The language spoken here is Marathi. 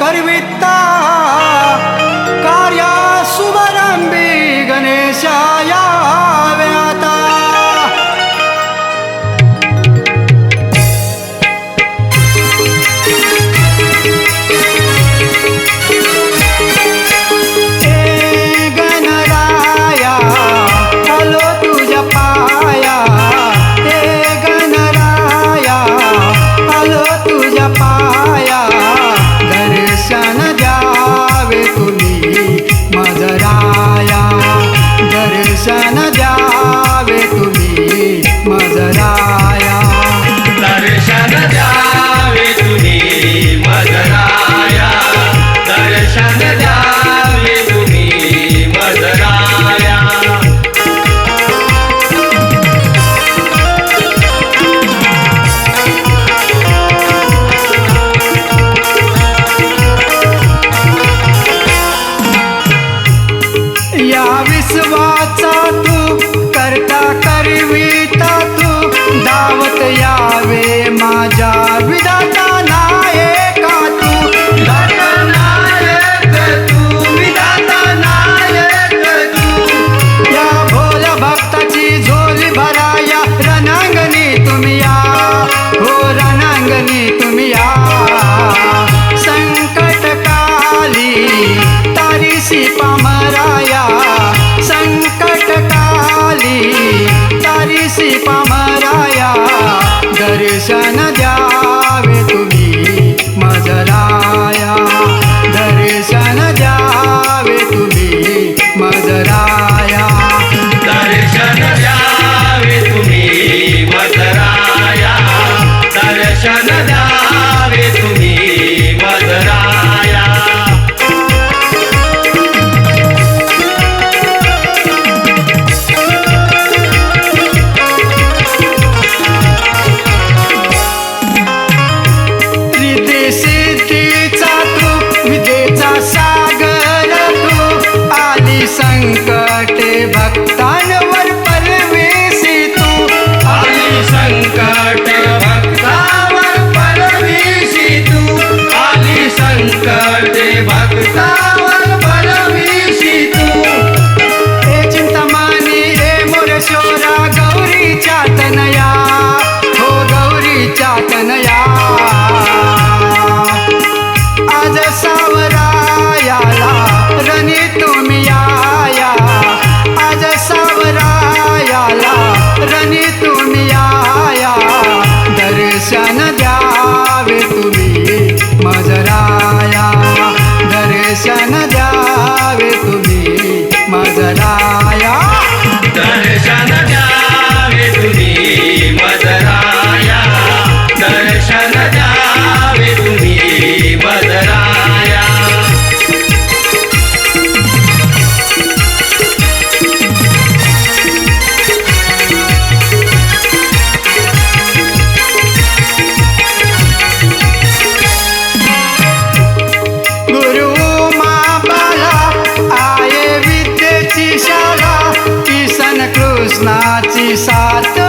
करविता कार्या सुवरम्बी गणेशाया। या विश्वाचा तू करता करविता तू. दावत यावे माझ्या विधाता तू. या रणांगणी हो रणांगणी या. संकट काली तारीसी कृष्णाची साथ